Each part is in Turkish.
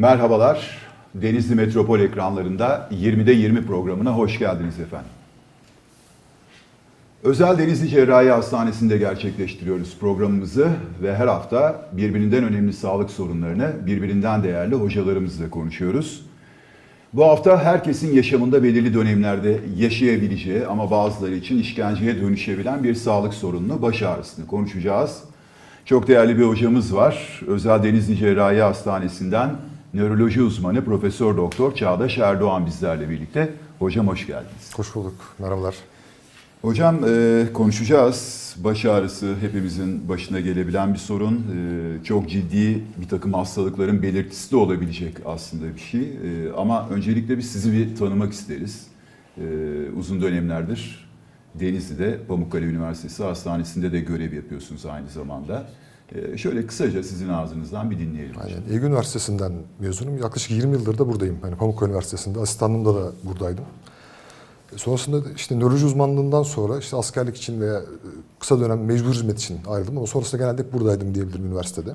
Merhabalar. Denizli Metropol ekranlarında 20'de 20 programına hoş geldiniz efendim. Özel Denizli Cerrahi Hastanesi'nde gerçekleştiriyoruz programımızı ve her hafta birbirinden önemli sağlık sorunlarını birbirinden değerli hocalarımızla konuşuyoruz. Bu hafta herkesin yaşamında belirli dönemlerde yaşayabileceği ama bazıları için işkenceye dönüşebilen bir sağlık sorununu, baş ağrısını konuşacağız. Çok değerli bir hocamız var. Özel Denizli Cerrahi Hastanesi'nden nöroloji uzmanı Profesör Doktor Çağdaş Erdoğan bizlerle birlikte. Hocam hoş geldiniz. Hoş bulduk. Merhabalar. Hocam e, konuşacağız. Baş ağrısı hepimizin başına gelebilen bir sorun. E, çok ciddi bir takım hastalıkların belirtisi de olabilecek aslında bir şey. E, ama öncelikle biz sizi bir tanımak isteriz. E, uzun dönemlerdir Denizli'de Pamukkale Üniversitesi Hastanesi'nde de görev yapıyorsunuz aynı zamanda. E, şöyle kısaca sizin ağzınızdan bir dinleyelim. Aynen. Ege Üniversitesi'nden mezunum. Yaklaşık 20 yıldır da buradayım. Yani Pamukkale Üniversitesi'nde. Asistanlığımda da buradaydım. E, Sonrasında da işte nöroloji uzmanlığından sonra işte askerlik için veya e, kısa dönem mecbur hizmet için ayrıldım ama sonrasında genelde hep buradaydım diyebilirim üniversitede.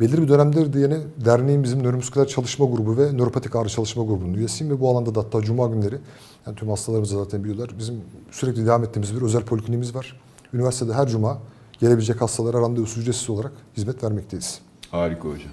Belirli bir dönemdir diyene derneğin bizim nöromusküler çalışma grubu ve nöropatik ağrı çalışma grubunun üyesiyim ve bu alanda da hatta cuma günleri yani tüm hastalarımız zaten biliyorlar. Bizim sürekli devam ettiğimiz bir özel polikliniğimiz var. Üniversitede her cuma gelebilecek hastalara randevusuz ücretsiz olarak hizmet vermekteyiz. Harika hocam.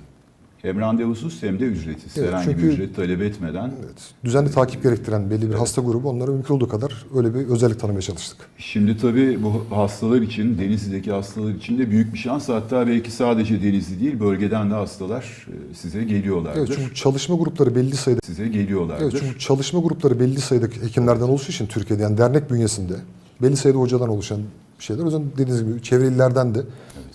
Hem randevusuz hem de ücretsiz. Evet, Herhangi bir ücret talep etmeden. Evet. Düzenli takip gerektiren belli bir hasta grubu onlara mümkün olduğu kadar öyle bir özellik tanımaya çalıştık. Şimdi tabii bu hastalar için, Denizli'deki hastalar için de büyük bir şans. Hatta belki sadece Denizli değil, bölgeden de hastalar e, size geliyorlardır. Evet çünkü çalışma grupları belli sayıda Size geliyorlardır. Evet çünkü çalışma grupları belli sayıda hekimlerden oluşu için Türkiye'de yani dernek bünyesinde belli sayıda hocadan oluşan şeyler. O yüzden dediğiniz gibi çevre illerden de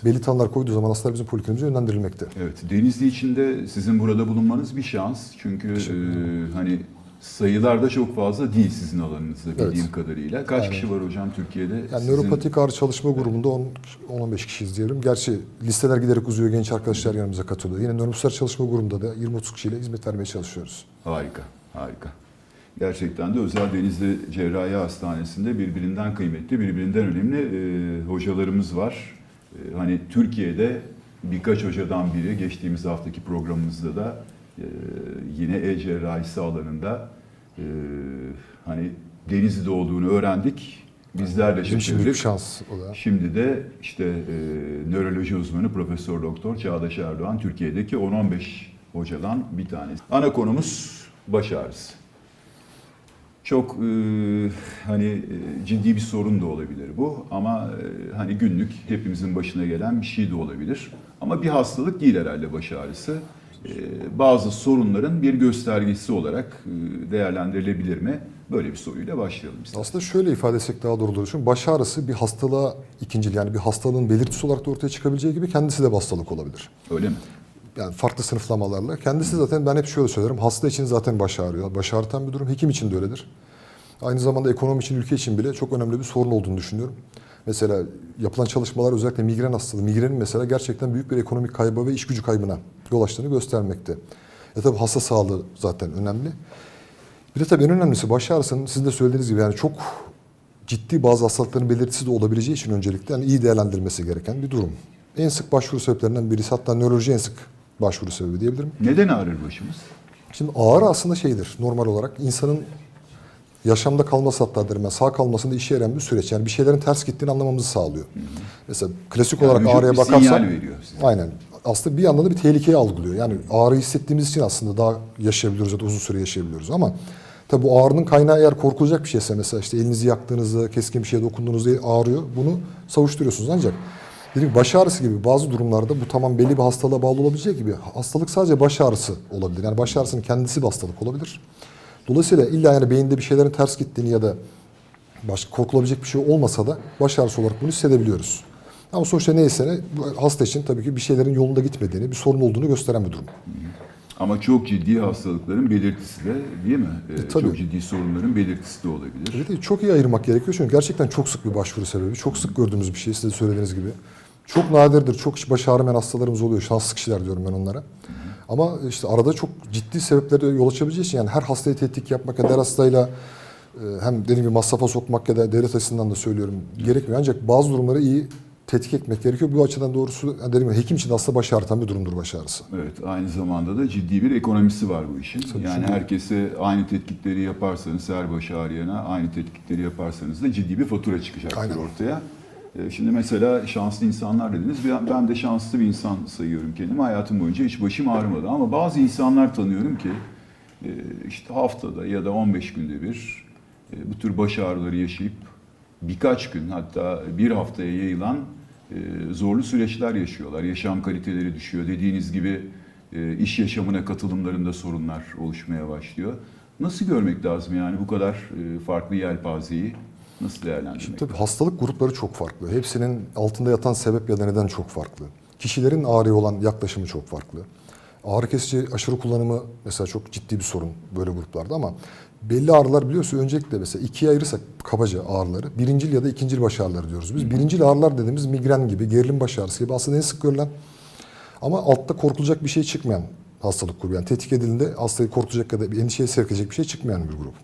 belli tanılar koyduğu zaman hastalar bizim polikliniğimize yönlendirilmekte. Evet, Denizli için de sizin burada bulunmanız bir şans. Çünkü e, hani sayılar da çok fazla değil sizin alanınızda bildiğim Evet. kadarıyla. Kaç Aynen. kişi var hocam Türkiye'de? Yani Sizin- nöropatik ağrı çalışma grubunda 10 10-15 kişiyiz diyelim. Gerçi listeler giderek uzuyor. Genç arkadaşlar yanımıza katılıyor. Yine nöromuslar çalışma grubunda da 20-30 kişiyle hizmet vermeye çalışıyoruz. Harika, harika. Gerçekten de Özel Denizli Cerrahi Hastanesi'nde birbirinden kıymetli, birbirinden önemli e, hocalarımız var. E, hani Türkiye'de birkaç hocadan biri geçtiğimiz haftaki programımızda da e, yine e-cerrahisi alanında e, hani Denizli'de olduğunu öğrendik. Bizlerle Bizim için büyük şans o da. Şimdi de işte e, nöroloji uzmanı Profesör Doktor Çağdaş Erdoğan Türkiye'deki 10-15 hocadan bir tanesi. Ana konumuz baş ağrısı. Çok e, hani e, ciddi bir sorun da olabilir bu ama e, hani günlük hepimizin başına gelen bir şey de olabilir. Ama bir hastalık değil herhalde baş ağrısı. E, bazı sorunların bir göstergesi olarak e, değerlendirilebilir mi? Böyle bir soruyla başlayalım istedim. Aslında şöyle ifade etsek daha doğru olur. Çünkü baş ağrısı bir hastalığa ikincil yani bir hastalığın belirtisi olarak da ortaya çıkabileceği gibi kendisi de bir hastalık olabilir. Öyle mi? Yani farklı sınıflamalarla. Kendisi zaten ben hep şöyle söylerim. Hasta için zaten baş ağrıyor. Baş ağrıtan bir durum. Hekim için de öyledir. Aynı zamanda ekonomi için, ülke için bile çok önemli bir sorun olduğunu düşünüyorum. Mesela yapılan çalışmalar özellikle migren hastalığı, migrenin mesela gerçekten büyük bir ekonomik kaybı ve iş gücü kaybına yol açtığını göstermekte. E tabi hasta sağlığı zaten önemli. Bir de tabii en önemlisi baş ağrısının sizin de söylediğiniz gibi yani çok ciddi bazı hastalıkların belirtisi de olabileceği için öncelikle yani iyi değerlendirilmesi gereken bir durum. En sık başvuru sebeplerinden birisi hatta nöroloji en sık başvuru sebebi diyebilirim. Neden ağrır başımız? Şimdi ağrı aslında şeydir normal olarak insanın yaşamda kalması hatta derim ben sağ kalmasında işe yarayan bir süreç. Yani bir şeylerin ters gittiğini anlamamızı sağlıyor. Mesela klasik Yani olarak ağrıya bakarsak aynen aslında bir yandan da bir tehlikeyi algılıyor. Yani ağrı hissettiğimiz için aslında daha yaşayabiliyoruz ya da uzun süre yaşayabiliyoruz ama tabi bu ağrının kaynağı eğer korkulacak bir şeyse mesela işte elinizi yaktığınızda keskin bir şeye dokunduğunuzda ağrıyor. Bunu savuşturuyorsunuz ancak Gibi baş ağrısı gibi bazı durumlarda bu tamam belli bir hastalığa bağlı olabileceği gibi hastalık sadece baş ağrısı olabilir. Yani baş ağrısının kendisi bir hastalık olabilir. Dolayısıyla illa yani beyinde bir şeylerin ters gittiğini ya da başka korkulabilecek bir şey olmasa da baş ağrısı olarak bunu hissedebiliyoruz. Ama sonuçta neyse ne hasta için tabii ki bir şeylerin yolunda gitmediğini, bir sorun olduğunu gösteren bir durum. Ama çok ciddi hastalıkların belirtisi de değil mi? Ee, tabii. çok ciddi sorunların belirtisi de olabilir. Bir de çok iyi ayırmak gerekiyor çünkü gerçekten çok sık bir başvuru sebebi. Çok sık gördüğümüz bir şey size söylediğiniz gibi. Çok nadirdir. Çok baş ağrımayan hastalarımız oluyor. Şanslı kişiler diyorum ben onlara. Ama işte arada çok ciddi sebeplere yol açabileceği için yani her hastaya tetkik yapmak ya da her hastayla e, hem dediğim gibi masrafa sokmak ya da devlet açısından da söylüyorum gerekmiyor. Ancak bazı durumları iyi tetkik etmek gerekiyor. Bu açıdan doğrusu yani dediğim gibi hekim için aslında baş ağrıtan bir durumdur baş ağrısı. Evet, aynı zamanda da ciddi bir ekonomisi var bu işin. Tabii yani çünkü- herkese aynı tetkikleri yaparsanız, her baş ağrıyana aynı tetkikleri yaparsanız da ciddi bir fatura çıkacaktır Aynen. ortaya. Ee, Şimdi mesela şanslı insanlar dediniz. Ben, de şanslı bir insan sayıyorum kendimi. Hayatım boyunca hiç başım ağrımadı. Ama bazı insanlar tanıyorum ki e, işte haftada ya da 15 günde bir e, bu tür baş ağrıları yaşayıp birkaç gün hatta bir haftaya yayılan e, zorlu süreçler yaşıyorlar. Yaşam kaliteleri düşüyor. Dediğiniz gibi iş yaşamına katılımlarında sorunlar oluşmaya başlıyor. Nasıl görmek lazım yani bu kadar farklı yelpazeyi nasıl değerlendirmek? Şimdi tabii hastalık grupları çok farklı. Hepsinin altında yatan sebep ya da neden çok farklı. Kişilerin ağrıya olan yaklaşımı çok farklı. Ağrı kesici aşırı kullanımı mesela çok ciddi bir sorun böyle gruplarda ama belli ağrılar biliyorsun öncelikle mesela ikiye ayırırsak kabaca ağrıları birincil ya da ikincil baş ağrıları diyoruz. Biz birincil ağrılar dediğimiz migren gibi, gerilim baş ağrısı gibi aslında en sık görülen ama altta korkulacak bir şey çıkmayan hastalık grubu. Yani tetkik edildiğinde hastayı korkutacak ya da bir endişeye sevk edecek bir şey çıkmayan bir grup.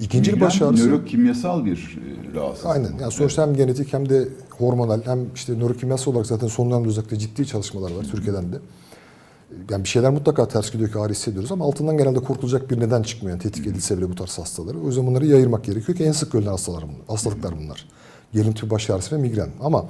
İkincil Migren baş ağrısı... nörokimyasal bir e, rahatsızlık. Aynen. Yani sonuçta hem genetik hem de hormonal hem işte nörokimyasal olarak zaten son dönemde özellikle ciddi çalışmalar var Türkiye'den de. Yani bir şeyler mutlaka ters gidiyor ki ağrı hissediyoruz ama altından genelde korkulacak bir neden çıkmıyor. Yani tetkik edilse bile bu tarz hastaları. O yüzden bunları yayırmak gerekiyor ki en sık görülen hastalar hastalıklar bunlar. Gerilim tüpü baş ağrısı ve migren. Ama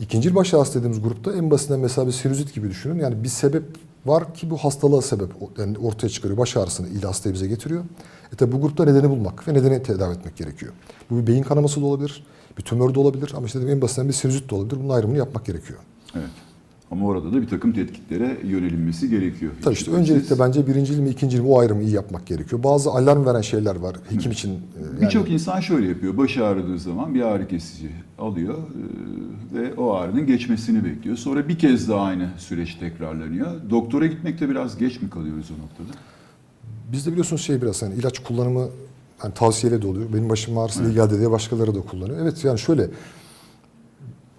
ikinci baş ağrısı dediğimiz grupta en basitinden mesela bir sinüzit gibi düşünün. Yani bir sebep var ki bu hastalığa sebep yani ortaya çıkarıyor. Baş ağrısını ile hastayı bize getiriyor. E tabi bu grupta nedeni bulmak ve nedeni tedavi etmek gerekiyor. Bu bir beyin kanaması da olabilir, bir tümör de olabilir ama işte en basitinden bir sinüzit de olabilir. Bunun ayrımını yapmak gerekiyor. Evet. Ama orada da bir takım tetkiklere yönelinmesi gerekiyor. Tabii işte öncelikle bence birincil mi ikincil mi o ayrımı iyi yapmak gerekiyor. Bazı alarm veren şeyler var hekim için. e, yani- Birçok insan şöyle yapıyor. Başı ağrıdığı zaman bir ağrı kesici alıyor e, ve o ağrının geçmesini bekliyor. Sonra bir kez daha aynı süreç tekrarlanıyor. Doktora gitmekte biraz geç mi kalıyoruz o noktada? Bizde biliyorsunuz şey biraz hani ilaç kullanımı hani tavsiyeli de oluyor. Benim başım ağrısı iyi geldi diye başkaları da kullanıyor. Evet yani şöyle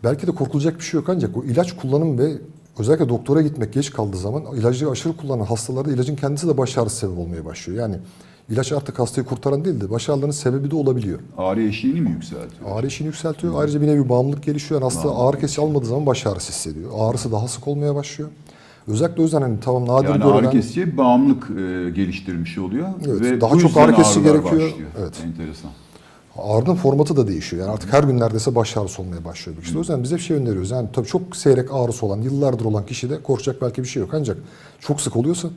belki de korkulacak bir şey yok ancak o ilaç kullanım ve özellikle doktora gitmek geç kaldığı zaman ilacı aşırı kullanan hastalarda ilacın kendisi de baş ağrısı sebep olmaya başlıyor. Yani ilaç artık hastayı kurtaran değil de baş ağrılarının sebebi de olabiliyor. Ağrı eşiğini mi yükseltiyor? Ağrı işini yükseltiyor. Ayrıca bir nevi bağımlılık gelişiyor. Yani hasta ağrı kesici almadığı zaman baş ağrısı hissediyor. Ağrısı daha sık olmaya başlıyor. Özellikle o yüzden hani tamam nadir Yani görülen... ağrı kesiciye bağımlılık e, geliştirmiş oluyor. Evet, ve daha çok ağrı kesici gerekiyor. başlıyor. Evet. Enteresan. Ağrının formatı da değişiyor. Yani artık her gün neredeyse baş ağrısı olmaya başlıyor. İşte o yüzden biz hep şey öneriyoruz. Yani tabii çok seyrek ağrısı olan, yıllardır olan kişide korkacak belki bir şey yok. Ancak çok sık oluyorsa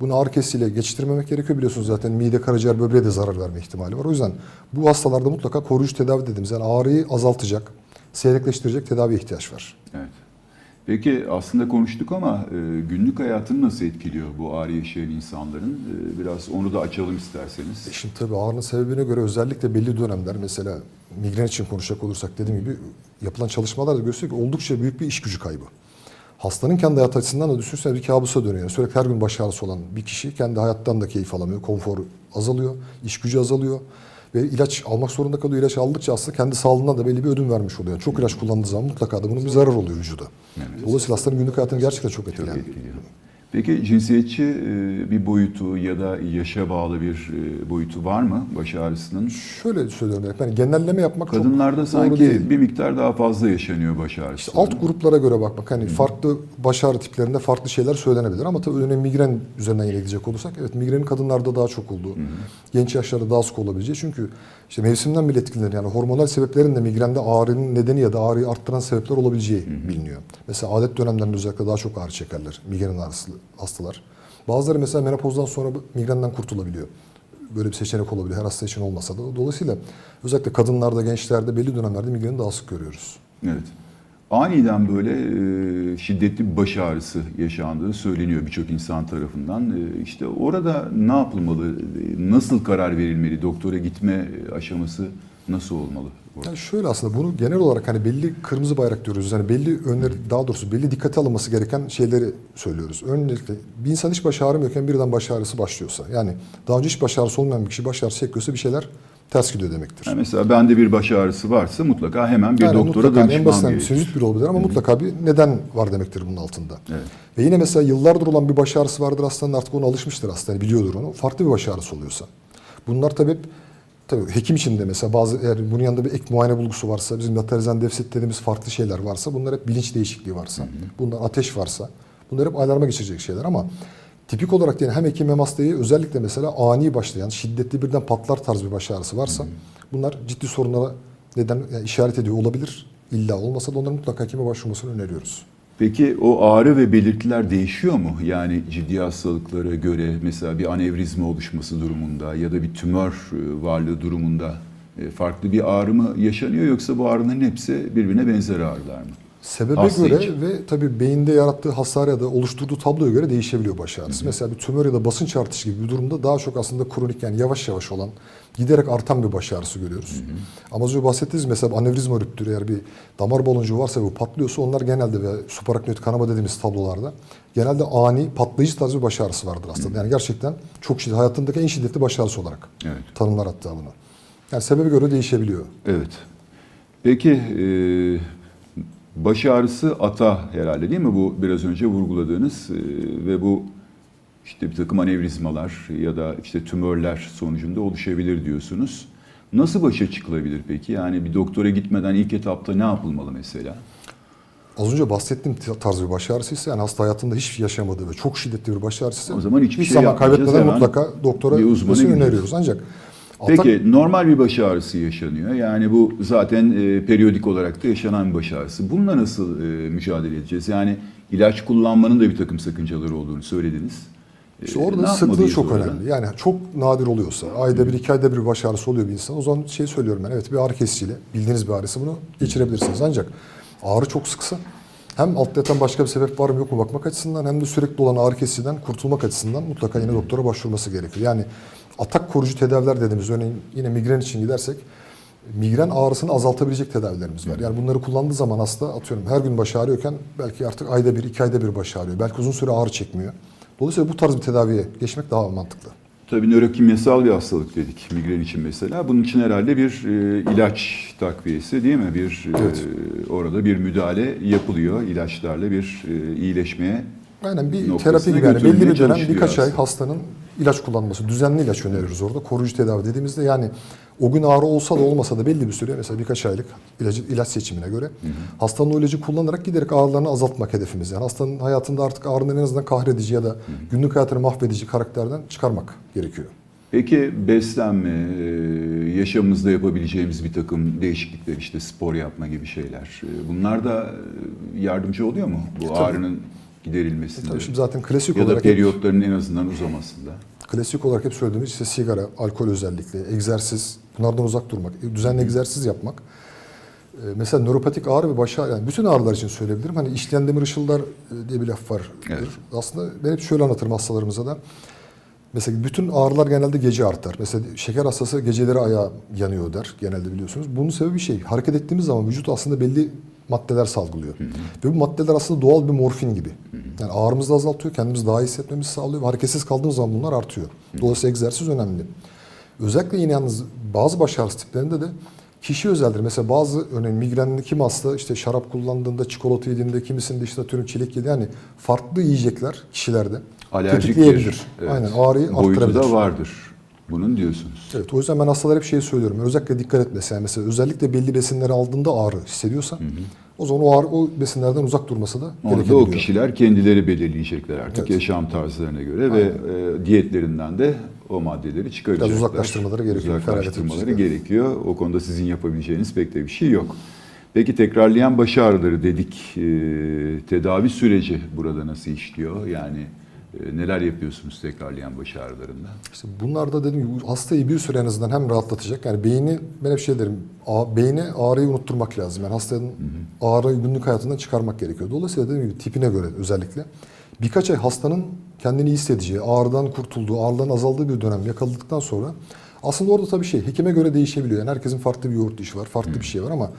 bunu ağrı kesiciyle geçiştirmemek gerekiyor. Biliyorsunuz zaten mide, karaciğer, böbreğe de zarar verme ihtimali var. O yüzden bu hastalarda mutlaka koruyucu tedavi dediğimiz yani ağrıyı azaltacak, seyrekleştirecek tedaviye ihtiyaç var. Evet. Peki aslında konuştuk ama e, günlük hayatını nasıl etkiliyor bu ağrı yaşayan insanların? E, biraz onu da açalım isterseniz. E Şimdi tabii ağrının sebebine göre özellikle belli dönemler mesela migren için konuşacak olursak dediğim gibi yapılan çalışmalar da gösteriyor ki oldukça büyük bir iş gücü kaybı. Hastanın kendi hayat açısından da düşünsene bir kabusa dönüyor. Yani sürekli her gün baş ağrısı olan bir kişi kendi hayattan da keyif alamıyor. Konforu azalıyor, iş gücü azalıyor. Ve ilaç almak zorunda kalıyor. İlaç aldıkça aslında kendi sağlığından da belli bir ödün vermiş oluyor. Yani çok ilaç kullandığı zaman mutlaka da bunun bir zarar oluyor vücuda. Dolayısıyla hastanın günlük hayatını gerçekten çok Çok etkiliyor. Peki cinsiyetçi e, bir boyutu ya da yaşa bağlı bir e, boyutu var mı baş ağrısının? Şöyle söylüyorum. Yani genelleme yapmak Kadınlarda çok sanki değil. bir miktar daha fazla yaşanıyor baş ağrısı. İşte alt gruplara göre bakmak hani farklı baş ağrı tiplerinde farklı şeyler söylenebilir ama tabii önemli migren üzerinden yine gidecek olursak evet migrenin kadınlarda daha çok olduğu, genç yaşlarda daha sık olabileceği çünkü işte mevsimden bile etkilenir yani hormonal sebeplerin de migrende ağrının nedeni ya da ağrıyı arttıran sebepler olabileceği biliniyor. Mesela adet dönemlerinde özellikle daha çok ağrı çekerler migren ağrısı hastalar. Bazıları mesela menopozdan sonra migrenden kurtulabiliyor. Böyle bir seçenek olabilir her hasta için olmasa da. Dolayısıyla özellikle kadınlarda, gençlerde belli dönemlerde migreni daha sık görüyoruz. Evet. Aniden böyle e, şiddetli baş ağrısı yaşandığı söyleniyor birçok insan tarafından. E, işte orada ne yapılmalı, e, nasıl karar verilmeli, doktora gitme aşaması nasıl olmalı? Yani şöyle aslında bunu genel olarak hani belli kırmızı bayrak diyoruz. Yani belli önleri daha doğrusu belli dikkate alınması gereken şeyleri söylüyoruz. Öncelikle bir insan hiç baş ağrımıyorken birden baş ağrısı başlıyorsa yani daha önce hiç baş ağrısı olmayan bir kişi baş ağrısı çekiyorsa bir şeyler gidiyor demektir. Yani mesela bende bir baş ağrısı varsa mutlaka hemen bir Yani doktora mutlaka en danışmam basitinden bir gerekir. sinüzit bile olabilir ama mutlaka bir neden var demektir bunun altında. Evet. Ve yine mesela yıllardır olan bir baş ağrısı vardır hastanın artık ona alışmıştır hasta yani biliyordur onu. Farklı bir baş ağrısı oluyorsa. Bunlar tabii Tabii hekim için de mesela bazı eğer bunun yanında bir ek muayene bulgusu varsa, bizim laterizan defisit dediğimiz farklı şeyler varsa, bunlar hep bilinç değişikliği varsa, bunlar ateş varsa, bunlar hep alarma geçirecek şeyler ama tipik olarak yani hem hekim hem hastayı özellikle mesela ani başlayan, şiddetli birden patlar tarz bir baş ağrısı varsa bunlar ciddi sorunlara neden yani işaret ediyor olabilir. İlla olmasa da onların mutlaka hekime başvurmasını öneriyoruz. Peki o ağrı ve belirtiler değişiyor mu? Yani ciddi hastalıklara göre mesela bir anevrizma oluşması durumunda ya da bir tümör e, varlığı durumunda e, farklı bir ağrı mı yaşanıyor yoksa bu ağrıların hepsi birbirine benzer ağrılar mı? Sebebe Hasta göre için. ve tabii beyinde yarattığı hasar ya da oluşturduğu tabloya göre değişebiliyor baş ağrısı. Mesela bir tümör ya da basınç artışı gibi bir durumda daha çok aslında kronik yani yavaş yavaş olan giderek artan bir baş ağrısı görüyoruz. Ama az önce bahsettiğiniz mesela anevrizma rüptürü eğer bir damar baloncuğu varsa ve bu patlıyorsa onlar genelde ve supraraknoid kanama dediğimiz tablolarda genelde ani patlayıcı tarzı bir baş ağrısı vardır aslında. Yani gerçekten çok şiddetli hayatındaki en şiddetli baş ağrısı olarak Evet. tanımlar hatta bunu. Yani sebebe göre değişebiliyor. Evet. Peki e, baş ağrısı ata herhalde değil mi? Bu biraz önce vurguladığınız e, ve bu işte bir takım anevrizmalar ya da işte tümörler sonucunda oluşabilir diyorsunuz. Nasıl başa çıkılabilir peki? Yani bir doktora gitmeden ilk etapta ne yapılmalı mesela? Az önce bahsettiğim tarz bir baş ağrısıysa yani hasta hayatında hiç yaşamadığı ve çok şiddetli bir baş ağrısıysa O zaman hiçbir hiç şey zaman kaybetmeden mutlaka doktora bir gidiyoruz. öneriyoruz. Ancak Peki normal bir baş ağrısı yaşanıyor. Yani bu zaten e, periyodik olarak da yaşanan bir baş ağrısı. Bununla nasıl e, mücadele edeceğiz? Yani ilaç kullanmanın da bir takım sakıncaları olduğunu söylediniz. E, işte orada sıklığı çok orada? önemli. Yani çok nadir oluyorsa, ayda bir iki ayda bir baş ağrısı oluyor bir insan. O zaman şey söylüyorum ben, evet bir ağrı kesiciyle, bildiğiniz bir ağrısı bunu geçirebilirsiniz. Ancak ağrı çok sıksa hem altta yatan başka bir sebep var mı yok mu bakmak açısından hem de sürekli olan ağrı kesiciden kurtulmak açısından mutlaka yine doktora başvurması gerekiyor. Yani atak koruyucu tedaviler dediğimiz örneğin yine migren için gidersek migren ağrısını azaltabilecek tedavilerimiz var. Yani bunları kullandığı zaman hasta atıyorum her gün baş ağrıyorken belki artık ayda bir, iki ayda bir baş ağrıyor. Belki uzun süre ağrı çekmiyor. Dolayısıyla bu tarz bir tedaviye geçmek daha mantıklı. Tabii nörokimyasal bir hastalık dedik migren için mesela. Bunun için herhalde bir e, ilaç takviyesi değil mi? Bir e, Evet. orada bir müdahale yapılıyor ilaçlarla bir e, iyileşmeye. Aynen bir noktasına terapi gibi yani belli bir dönem çalışılıyor birkaç ay aslında. hastanın ilaç kullanması, düzenli ilaç öneriyoruz orada. Koruyucu tedavi dediğimizde yani o gün ağrı olsa da olmasa da belli bir süre mesela birkaç aylık ilacı, ilaç seçimine göre hastanın o ilacı kullanarak giderek ağrılarını azaltmak hedefimiz. Yani hastanın hayatında artık ağrının en azından kahredici ya da günlük hayatını mahvedici karakterden çıkarmak gerekiyor. Peki beslenme, e, yaşamımızda yapabileceğimiz bir takım değişiklikler işte spor yapma gibi şeyler. e, Bunlar da e, yardımcı oluyor mu bu ağrının giderilmesinde? Tabii şimdi zaten klasik ya da olarak hep- periyotların en azından uzamasında. Klasik olarak hep söylediğimiz işte sigara, alkol özellikle, egzersiz, bunlardan uzak durmak, düzenli egzersiz yapmak. Ee, Mesela nöropatik ağrı ve baş ağrı, yani bütün ağrılar için söyleyebilirim. Hani işleyen demir ışıldar e, diye bir laf var. Evet. Aslında ben hep şöyle anlatırım hastalarımıza da. Mesela bütün ağrılar genelde gece artar. Mesela şeker hastası geceleri ayağı yanıyor der genelde biliyorsunuz. Bunun sebebi şey, hareket ettiğimiz zaman vücut aslında belli maddeler salgılıyor. Ve bu maddeler aslında doğal bir morfin gibi. Yani ağrımızı azaltıyor, kendimizi daha iyi hissetmemizi sağlıyor. Ve hareketsiz kaldığımız zaman bunlar artıyor. Dolayısıyla egzersiz önemli. Özellikle yine yalnız bazı baş ağrısı tiplerinde de kişi özeldir. Mesela bazı örneğin migrenli kim hasta işte şarap kullandığında, çikolata yediğinde, kimisinde işte atıyorum çilek yedi. Yani farklı yiyecekler kişilerde Alerjik tetikleyebilir. evet, Aynen ağrıyı boyutu arttırabilir. da vardır. Bunun diyorsunuz. Evet o yüzden ben hastalara hep şeyi söylüyorum. Özellikle dikkat etmesi. Yani mesela özellikle belli besinleri aldığında ağrı hissediyorsa o zaman o ağrı o besinlerden uzak durması da Orada gerekebiliyor. o kişiler kendileri belirleyecekler artık Evet. yaşam tarzlarına göre ve e, diyetlerinden de o maddeleri çıkaracaklar. Biraz uzaklaştırmaları gerekiyor, Uzaklaştırmaları gerekiyor. O konuda sizin yapabileceğiniz pek de bir şey yok. Peki tekrarlayan baş ağrıları dedik. E, tedavi süreci burada nasıl işliyor? Yani neler yapıyorsunuz tekrarlayan baş ağrılarında? İşte bunlar da dediğim gibi hastayı bir süre en azından hem rahatlatacak. Yani beyni ben hep şey derim. Beyne ağrıyı unutturmak lazım. Yani hastanın ağrıyı günlük hayatından çıkarmak gerekiyor. Dolayısıyla dediğim gibi tipine göre özellikle birkaç ay hastanın kendini iyi hissedeceği, ağrıdan kurtulduğu, ağrıların azaldığı bir dönem yakaladıktan sonra aslında orada tabii şey hekime göre değişebiliyor. Yani herkesin farklı bir yoğurt işi var, farklı bir şey var ama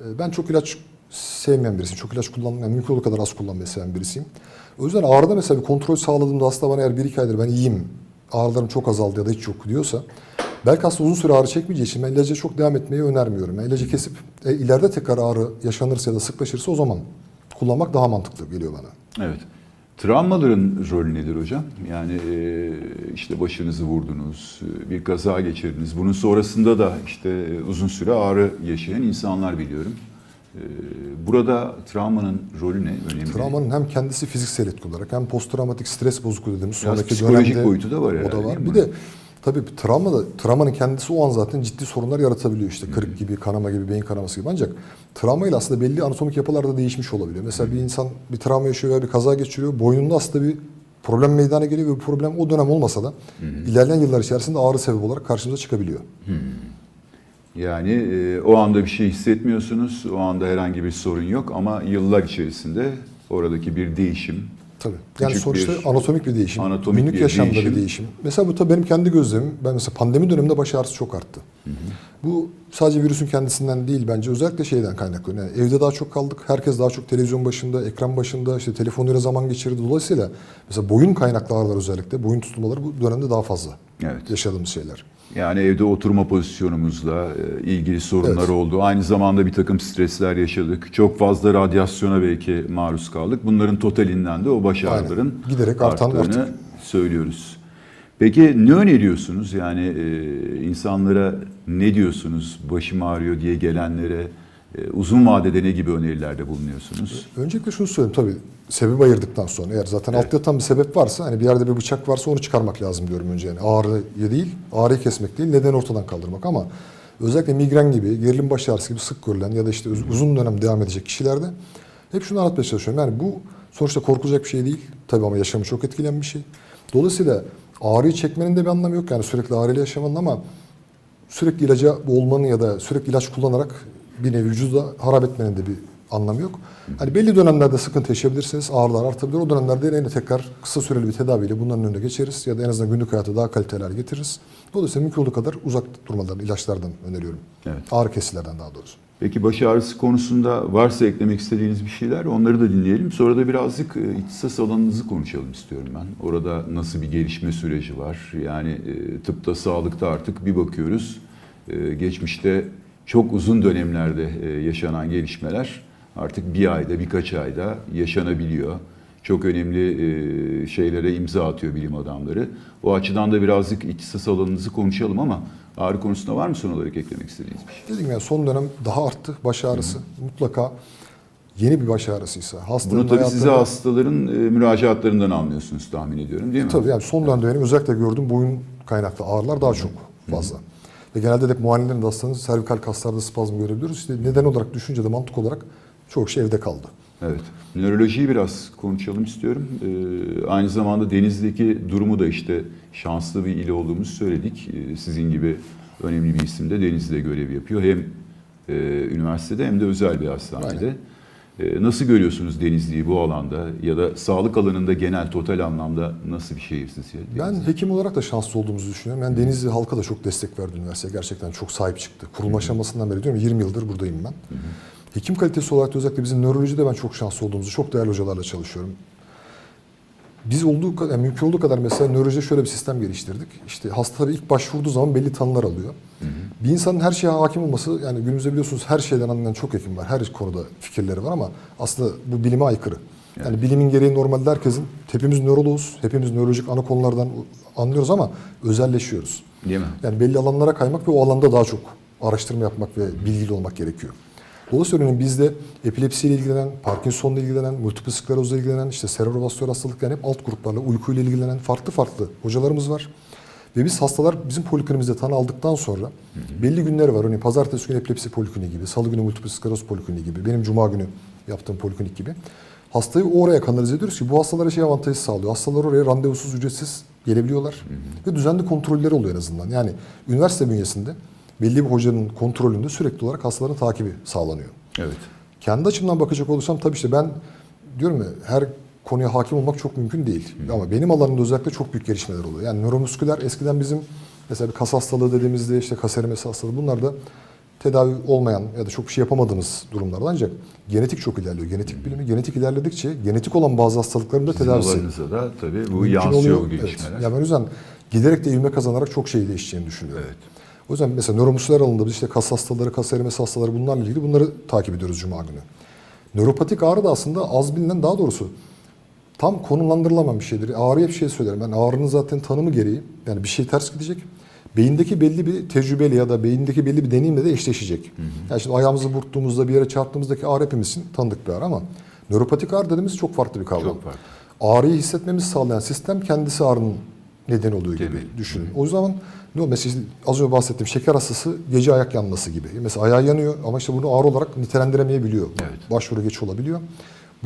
e, ben çok ilaç sevmeyen birisiyim. Çok ilaç kullanmayan, mümkün olduğu kadar az kullanmayı seven birisiyim. O yüzden ağrıda mesela bir kontrol sağladığımda hasta bana eğer 1-2 aydır ben iyiyim, ağrılarım çok azaldı ya da hiç yok diyorsa belki hasta uzun süre ağrı çekmeyeceği için ben ilaca çok devam etmeyi önermiyorum. Yani ilacı kesip e, ileride tekrar ağrı yaşanırsa ya da sıklaşırsa o zaman kullanmak daha mantıklı geliyor bana. Evet. Travmaların rolü nedir hocam? Yani e, işte başınızı vurdunuz, e, bir kaza geçirdiniz. Bunun sonrasında da işte e, uzun süre ağrı yaşayan insanlar biliyorum. E, Burada travmanın rolü ne? Önemli. Travmanın hem kendisi fiziksel etki olarak hem posttraumatik stres bozukluğu dediğimiz Biraz sonraki psikolojik dönemde boyutu da var o herhalde, da var. Bir de tabii travma da travmanın kendisi o an zaten ciddi sorunlar yaratabiliyor işte kırık gibi, kanama gibi, beyin kanaması gibi. Ancak travmayla aslında belli anatomik yapılarda değişmiş olabiliyor. Mesela bir insan bir travma yaşıyor veya bir kaza geçiriyor. Boynunda aslında bir problem meydana geliyor ve bu problem o dönem olmasa da ilerleyen yıllar içerisinde ağrı sebep olarak karşımıza çıkabiliyor. Yani e, o anda bir şey hissetmiyorsunuz, o anda herhangi bir sorun yok ama yıllar içerisinde oradaki bir değişim, Tabii. Yani Küçük sonuçta bir- anatomik bir değişim. Anatomik günlük bir yaşamda değişim. bir değişim. Mesela bu tabii benim kendi gözlemim. Ben mesela pandemi döneminde baş ağrısı çok arttı. Bu sadece virüsün kendisinden değil bence özellikle şeyden kaynaklanıyor. Yani evde daha çok kaldık. Herkes daha çok televizyon başında, ekran başında, işte telefonuyla zaman geçirdi. Dolayısıyla mesela boyun kaynaklı ağrılar özellikle, boyun tutulmaları bu dönemde daha fazla Evet. yaşadığımız şeyler. Yani evde oturma pozisyonumuzla e, ilgili sorunlar Evet. oldu. Aynı zamanda bir takım stresler yaşadık. Çok fazla radyasyona belki maruz kaldık. Bunların totalinden de o baş ağrıların Giderek artan arttığını artık. söylüyoruz. Peki ne öneriyorsunuz? Yani e, insanlara ne diyorsunuz? Başım ağrıyor diye gelenlere uzun vadede ne gibi önerilerde bulunuyorsunuz? Öncelikle şunu söyleyeyim tabii sebebi ayırdıktan sonra eğer zaten alt yatan bir sebep varsa hani bir yerde bir bıçak varsa onu çıkarmak lazım diyorum önce yani. Ağrıyı değil ağrıyı kesmek değil neden ortadan kaldırmak. Ama özellikle migren gibi gerilim baş ağrısı gibi sık görülen ya da işte uz- uzun dönem devam edecek kişilerde hep şunu anlatmaya çalışıyorum. Yani bu sonuçta korkulacak bir şey değil. Tabii ama yaşamı çok etkileyen bir şey. Dolayısıyla ağrıyı çekmenin de bir anlamı yok. Yani sürekli ağrıyla yaşamanın ama sürekli ilaca olmanın ya da sürekli ilaç kullanarak bir nevi vücuda harap etmenin de bir anlamı yok. Hani belli dönemlerde sıkıntı yaşayabilirsiniz, ağrılar artabilir. O dönemlerde yine tekrar kısa süreli bir tedaviyle bunların önüne geçeriz ya da en azından günlük hayata daha kaliteli hale getiririz. Dolayısıyla mümkün olduğu kadar uzak durmalarını ilaçlardan öneriyorum. Evet. Ağrı kesilerden daha doğrusu. Peki baş ağrısı konusunda varsa eklemek istediğiniz bir şeyler onları da dinleyelim. Sonra da birazcık e, ihtisas alanınızı konuşalım istiyorum ben. Orada nasıl bir gelişme süreci var? Yani e, tıpta, sağlıkta artık bir bakıyoruz. e, Geçmişte çok uzun dönemlerde e, yaşanan gelişmeler artık bir ayda, birkaç ayda yaşanabiliyor. Çok önemli e, şeylere imza atıyor bilim adamları. O açıdan da birazcık ihtisas alanınızı konuşalım ama ağrı konusunda var mı son olarak eklemek istediğiniz bir şey? Dedim ya son dönem daha arttı baş ağrısı. Mutlaka yeni bir baş ağrısıysa hastanın Bunu tabii size hastaların e, müracaatlarından anlıyorsunuz tahmin ediyorum değil mi? Tabii yani son dönemde benim özellikle gördüğüm boyun kaynaklı ağrılar daha çok fazla. Ve genelde de hep muayenelerin de hastanın servikal kaslarda spazm görebiliyoruz. İşte neden olarak düşünce de mantık olarak çok şey evde kaldı. Evet. Nörolojiyi biraz konuşalım istiyorum. Ee, aynı zamanda Denizli'deki durumu da işte şanslı bir il olduğumuzu söyledik. Ee, sizin gibi önemli bir isim de Denizli'de görev yapıyor. Hem e, üniversitede hem de özel bir hastanede. Ee, nasıl görüyorsunuz Denizli'yi bu alanda ya da sağlık alanında genel total anlamda nasıl bir şehir sizce? Ben hekim olarak da şanslı olduğumuzu düşünüyorum. Yani Denizli halka da çok destek verdi üniversiteye. Gerçekten çok sahip çıktı. Kurulma aşamasından beri diyorum 20 yıldır buradayım ben. Hekim kalitesi olarak da özellikle bizim nörolojide ben çok şanslı olduğumuzu, çok değerli hocalarla çalışıyorum. Biz olduğu kadar, yani mümkün olduğu kadar mesela nörolojide şöyle bir sistem geliştirdik. İşte hasta tabii ilk başvurduğu zaman belli tanılar alıyor. Bir insanın her şeye hakim olması, yani günümüzde biliyorsunuz her şeyden anlayan çok hekim var. Her konuda fikirleri var ama aslında bu bilime aykırı. Yani bilimin gereği normalde herkesin, hepimiz nöroloğuz, hepimiz nörolojik ana konulardan anlıyoruz ama özelleşiyoruz. Değil mi? Yani belli alanlara kaymak ve o alanda daha çok araştırma yapmak ve bilgili olmak gerekiyor. Dolayısıyla örneğin bizde epilepsiyle ilgilenen, Parkinson'la ilgilenen, multiple sklerozla ilgilenen, işte serebrovasküler hastalıklar hep alt gruplarla, uykuyla ilgilenen farklı farklı hocalarımız var. Ve biz hastalar bizim poliklinimizde tanı aldıktan sonra belli günleri var. Örneğin pazartesi günü epilepsi polikliniği gibi, salı günü multiple skleroz polikliniği gibi, benim cuma günü yaptığım poliklinik gibi. Hastayı oraya kanalize ediyoruz ki bu hastalara şey avantajı sağlıyor. Hastalar oraya randevusuz, ücretsiz gelebiliyorlar. Ve düzenli kontrolleri oluyor en azından. Yani üniversite bünyesinde belli bir hocanın kontrolünde sürekli olarak hastaların takibi sağlanıyor. Evet. Kendi açımdan bakacak olursam tabii işte ben diyorum ya her konuya hakim olmak çok mümkün değil. Ama benim alanımda özellikle çok büyük gelişmeler oluyor. Yani nöromusküler eskiden bizim mesela bir kas hastalığı dediğimizde işte kas erimesi hastalığı bunlar da tedavi olmayan ya da çok bir şey yapamadığımız durumlardan ancak genetik çok ilerliyor. Genetik bilimi genetik ilerledikçe genetik olan bazı hastalıkların da Sizin tedavisi alanınıza da tabii bu yansıyor bu Evet. gelişmeler. Yani ben o yüzden giderek de ivme kazanarak çok şey değişeceğini düşünüyorum. Evet. O yüzden mesela nöromusküler alanında biz işte kas hastaları, kas erimesi hastaları bunlarla ilgili bunları takip ediyoruz Cuma günü. Nöropatik ağrı da aslında az bilinen daha doğrusu tam konumlandırılamam bir şeydir. Ağrıya bir şey söylerim. Ben ağrının zaten tanımı gereği yani bir şey ters gidecek. Beyindeki belli bir tecrübeyle ya da beyindeki belli bir deneyimle de eşleşecek. Yani şimdi ayağımızı burktuğumuzda bir yere çarptığımızdaki ağrı hepimizin tanıdık bir ağrı ama nöropatik ağrı dediğimiz çok farklı bir kavram. Çok farklı. Ağrıyı hissetmemizi sağlayan sistem kendisi ağrının neden oluyor gibi Temeli. düşünün. O zaman ne o? Mesela az önce bahsettiğim şeker hastası gece ayak yanması gibi. Mesela ayağı yanıyor ama işte bunu ağrı olarak nitelendiremeyebiliyor. Evet. Başvuru geç olabiliyor.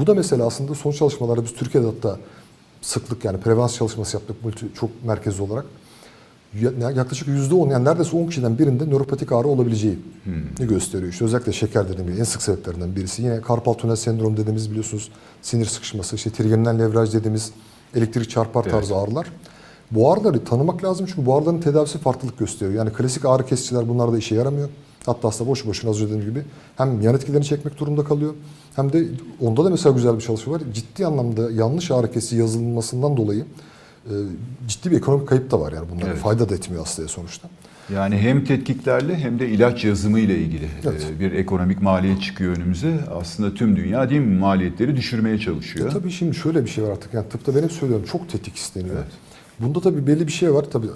Bu da mesela aslında son çalışmalarda biz Türkiye'de hatta sıklık yani prevans çalışması yaptık multi, çok merkezli olarak. Ya- Yaklaşık yüzde on yani neredeyse 10 kişiden birinde nöropatik ağrı olabileceği gösteriyor. İşte özellikle şeker dediğim gibi en sık sebeplerinden birisi. Yine karpal tünel sendromu dediğimiz biliyorsunuz sinir sıkışması, işte trigeminal levraj dediğimiz elektrik çarpar Evet. tarzı ağrılar. Bu ağrıları tanımak lazım çünkü bu ağrıların tedavisi farklılık gösteriyor. Yani klasik ağrı kesiciler bunlarda işe yaramıyor. Hatta hasta boşu boşuna az önce dediğim gibi hem yan etkilerini çekmek durumunda kalıyor hem de onda da mesela güzel bir çalışma var. Ciddi anlamda yanlış ağrı kesici yazılmasından dolayı e, ciddi bir ekonomik kayıp da var yani bunlar. Evet. Fayda da etmiyor hastaya sonuçta. Yani hem tetkiklerle hem de ilaç yazımı ile ilgili Evet. e, bir ekonomik maliyet çıkıyor önümüze. Aslında tüm dünya değil mi maliyetleri düşürmeye çalışıyor. Ya tabii şimdi şöyle bir şey var artık. Yani tıpta ben hep söylüyorum çok tetik isteniyor. Evet. Bunda tabii belli bir şey var. Tabii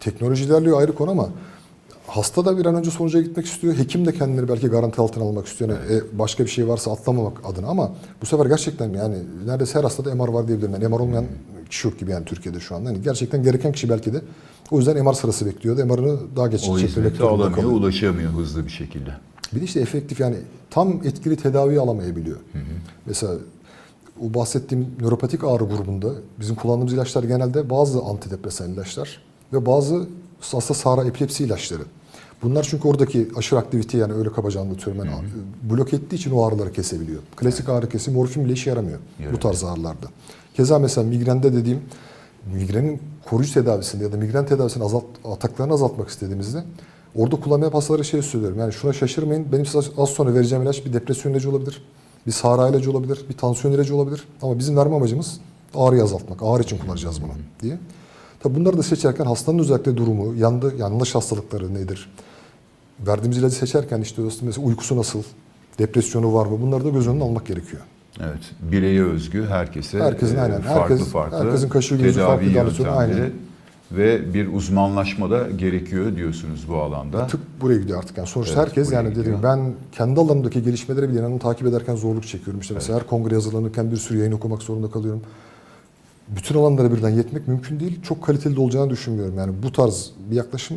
teknoloji ilerliyor ayrı konu ama hasta da bir an önce sonuca gitmek istiyor. Hekim de kendini belki garanti altına almak istiyor. Yani e, başka bir şey varsa atlamamak adına ama bu sefer gerçekten yani neredeyse her hastada MR var diyebilirim. Yani MR olmayan kişi yok gibi yani Türkiye'de şu anda. Yani gerçekten gereken kişi belki de o yüzden MR sırası bekliyordu. MR'ını daha geç o hizmeti alamıyor, kalıyor. ulaşamıyor hızlı bir şekilde. Bir de işte efektif yani tam etkili tedavi alamayabiliyor. Mesela o bahsettiğim nöropatik ağrı grubunda bizim kullandığımız ilaçlar genelde bazı antidepresan ilaçlar ve bazı hasta sağra epilepsi ilaçları. Bunlar çünkü oradaki aşırı aktivite yani öyle kabaca anlatıyorum ben. Blok ettiği için o ağrıları kesebiliyor. Klasik ağrı kesi morfin bile işe yaramıyor bu Evet. tarz ağrılarda. Keza mesela migrende dediğim migrenin koruyucu tedavisinde ya da migren tedavisini azalt, ataklarını azaltmak istediğimizde orada kullanmayan hastalara şey söylüyorum. Yani şuna şaşırmayın. Benim size az sonra vereceğim ilaç bir depresyon ilacı olabilir. Bir sağra ilacı olabilir. Bir tansiyon ilacı olabilir. Ama bizim verme amacımız ağrıyı azaltmak. Ağrı için kullanacağız bunu diye. Tabi bunları da seçerken hastanın özellikle durumu, yandı, yanlış hastalıkları nedir? Verdiğimiz ilacı seçerken işte mesela uykusu nasıl, depresyonu var mı? Bunları da göz önüne almak gerekiyor. Evet, bireye özgü, herkese Herkesin e, aynen, farklı herkes- farklı herkesin kaşığı gözü farklı yöntemleri aynen. ve bir uzmanlaşma da gerekiyor diyorsunuz bu alanda. Tıp buraya gidiyor artık yani. Sonuçta Evet, herkes yani gidiyor. dedim ben kendi alanımdaki gelişmeleri bile inanın takip ederken zorluk çekiyorum. İşte mesela her kongre hazırlanırken bir sürü yayın okumak zorunda kalıyorum. Bütün alanlara birden yetmek mümkün değil. Çok kaliteli de olacağını düşünmüyorum. Yani bu tarz bir yaklaşım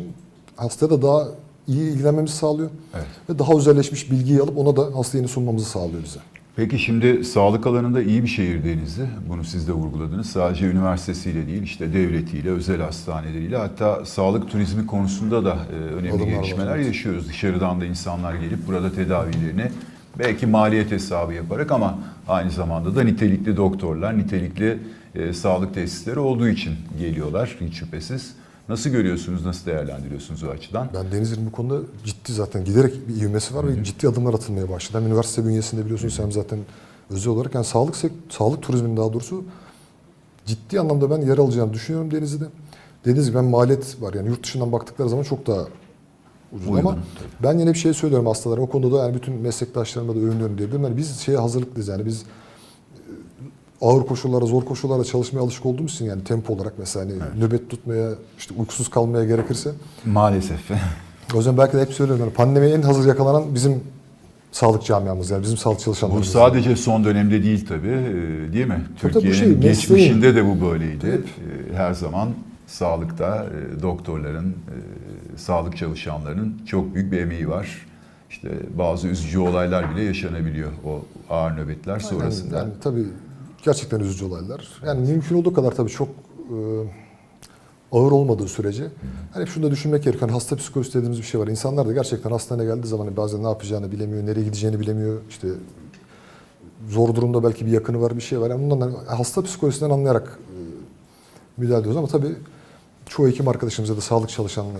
hastaya da daha iyi ilgilenmemizi sağlıyor. Evet. Ve daha özelleşmiş bilgiyi alıp ona da hasta yeni sunmamızı sağlıyor bize. Peki şimdi sağlık alanında iyi bir şehir Denizli. Bunu siz de vurguladınız. Sadece üniversitesiyle değil, işte devletiyle, özel hastaneleriyle hatta sağlık turizmi konusunda da e, önemli Adımlar var, gelişmeler evet. yaşıyoruz. Dışarıdan da insanlar gelip burada tedavilerini belki maliyet hesabı yaparak ama aynı zamanda da nitelikli doktorlar, nitelikli e, sağlık tesisleri olduğu için geliyorlar hiç şüphesiz. Nasıl görüyorsunuz, nasıl değerlendiriyorsunuz o açıdan? Ben Denizli'nin bu konuda ciddi zaten giderek bir ivmesi var ve ciddi adımlar atılmaya başladı. Hem üniversite bünyesinde biliyorsunuz hem zaten özel olarak yani sağlık sağlık turizminin daha doğrusu ciddi anlamda ben yer alacağını düşünüyorum Denizli'de. Dediğiniz gibi ben maliyet var yani yurt dışından baktıkları zaman çok daha ucuz Uygun, ama tabii. ben yine bir şey söylüyorum hastalara o konuda da yani bütün meslektaşlarıma da övünüyorum diyebilirim. Yani biz şeye hazırlıklıyız yani biz ağır koşullara, zor koşullara çalışmaya alışık olduğumuz için yani tempo olarak mesela hani nöbet tutmaya, işte uykusuz kalmaya gerekirse Maalesef. o yüzden belki de hep söylüyorum. Yani pandemiye en hazır yakalanan bizim sağlık camiamız yani bizim sağlık Bu çalışanlarımız. sadece son dönemde değil tabii, e, değil mi? Bu Türkiye'nin şey, geçmişinde de bu böyleydi. Tabii. E, Her zaman sağlıkta e, doktorların, e, sağlık çalışanlarının çok büyük bir emeği var. İşte bazı üzücü olaylar bile yaşanabiliyor o ağır nöbetler sonrasında. Yani, yani tabii gerçekten üzücü olaylar. Yani mümkün olduğu kadar tabii çok e, ağır olmadığı sürece hani hep şunu da düşünmek gerekiyor. Hani hasta psikolojisi dediğimiz bir şey var. İnsanlar da gerçekten hastaneye geldiği zaman hani bazen ne yapacağını bilemiyor, nereye gideceğini bilemiyor. İşte zor durumda belki bir yakını var, bir şey var. Yani bundan hani hasta psikolojisinden anlayarak e, müdahale ediyoruz ama tabii çoğu hekim arkadaşımız ya da sağlık çalışan e,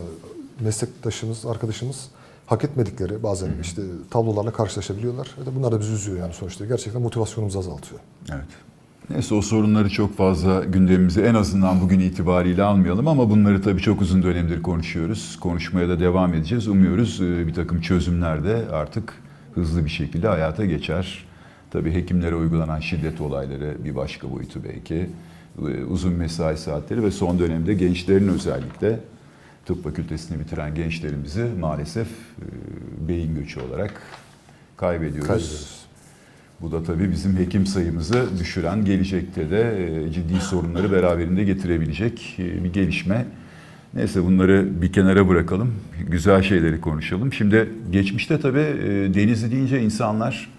meslektaşımız, arkadaşımız hak etmedikleri bazen işte tablolarla karşılaşabiliyorlar. Bunlar da bizi üzüyor yani sonuçta. Gerçekten motivasyonumuzu azaltıyor. Evet. Neyse o sorunları çok fazla gündemimize en azından bugün itibariyle almayalım ama bunları tabii çok uzun dönemdir konuşuyoruz. Konuşmaya da devam edeceğiz. Umuyoruz e, bir takım çözümler de artık hızlı bir şekilde hayata geçer. Tabii hekimlere uygulanan şiddet olayları bir başka boyutu belki. Ee, Uzun mesai saatleri ve son dönemde gençlerin özellikle tıp fakültesini bitiren gençlerimizi maalesef e, beyin göçü olarak kaybediyoruz. Kaybediyoruz. Bu da tabii bizim hekim sayımızı düşüren, gelecekte de e, ciddi sorunları beraberinde getirebilecek e, bir gelişme. Neyse bunları bir kenara bırakalım, güzel şeyleri konuşalım. Şimdi geçmişte tabii e, Denizli deyince insanlar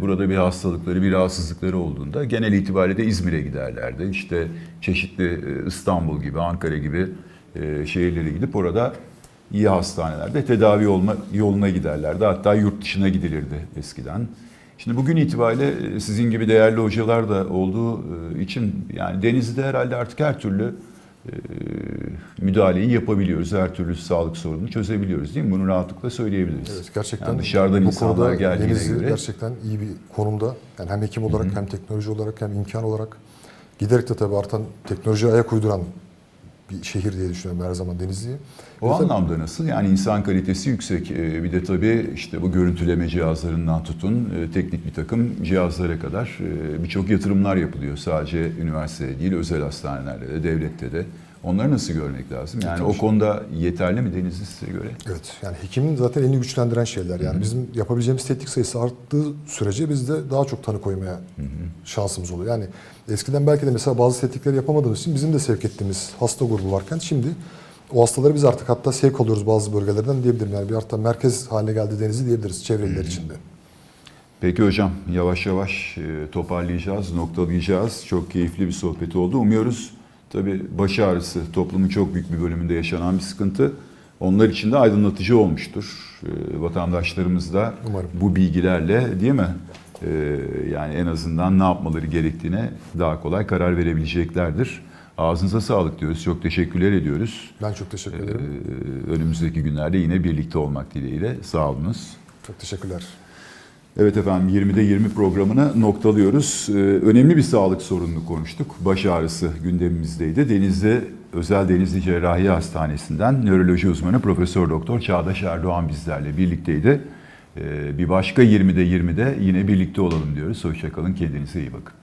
burada bir hastalıkları, bir rahatsızlıkları olduğunda genel itibariyle de İzmir'e giderlerdi. İşte çeşitli İstanbul gibi, Ankara gibi şehirlere gidip orada iyi hastanelerde tedavi olma yoluna giderlerdi. Hatta yurt dışına gidilirdi eskiden. Şimdi bugün itibariyle e, sizin gibi değerli hocalar da olduğu e, için yani Denizli'de herhalde artık her türlü e, müdahaleyi yapabiliyoruz. Her türlü sağlık sorununu çözebiliyoruz değil mi? Bunu rahatlıkla söyleyebiliriz. Evet gerçekten Yani dışarıdan bu insanlar konuda geldiğine Denizli göre. gerçekten iyi bir konumda. Yani hem hekim olarak hem teknoloji olarak hem imkan olarak giderek de tabii artan teknolojiye ayak uyduran bir şehir diye düşünüyorum her zaman Denizli'yi. O tabii- anlamda nasıl? Yani insan kalitesi yüksek. Ee, Bir de tabii işte bu görüntüleme cihazlarından tutun e, teknik bir takım cihazlara kadar e, birçok yatırımlar yapılıyor. Sadece üniversitede değil, özel hastanelerde de, devlette de. Onları nasıl görmek lazım? Yani o Tabii. konuda yeterli mi Denizli size göre? Evet yani hekimin zaten elini güçlendiren şeyler. Yani bizim yapabileceğimiz tetkik sayısı arttığı sürece biz de daha çok tanı koymaya şansımız oluyor. Yani eskiden belki de mesela bazı tetkikleri yapamadığımız için bizim de sevk ettiğimiz hasta grubu varken şimdi o hastaları biz artık hatta sevk alıyoruz bazı bölgelerden diyebilirim. Yani bir hatta merkez haline geldi Denizli diyebiliriz çevreliler içinde. Peki hocam yavaş yavaş e, toparlayacağız, noktalayacağız. Çok keyifli bir sohbet oldu. Umuyoruz tabii baş ağrısı toplumun çok büyük bir bölümünde yaşanan bir sıkıntı. Onlar için de aydınlatıcı olmuştur. E, Vatandaşlarımız da Umarım. bu bilgilerle değil mi? E, Yani en azından ne yapmaları gerektiğine daha kolay karar verebileceklerdir. Ağzınıza sağlık diyoruz. Çok teşekkürler ediyoruz. Ben çok teşekkür E, ederim. Önümüzdeki günlerde yine birlikte olmak dileğiyle. Sağ olunuz. Çok teşekkürler. Evet efendim 20'de 20 programını noktalıyoruz. Ee, önemli bir sağlık sorununu konuştuk. Baş ağrısı gündemimizdeydi. Denizli Özel Denizli Cerrahi Hastanesi'nden nöroloji uzmanı Profesör Doktor Çağdaş Erdoğan bizlerle birlikteydi. Ee, bir başka 20'de 20'de yine birlikte olalım diyoruz. Hoşçakalın kendinize iyi bakın.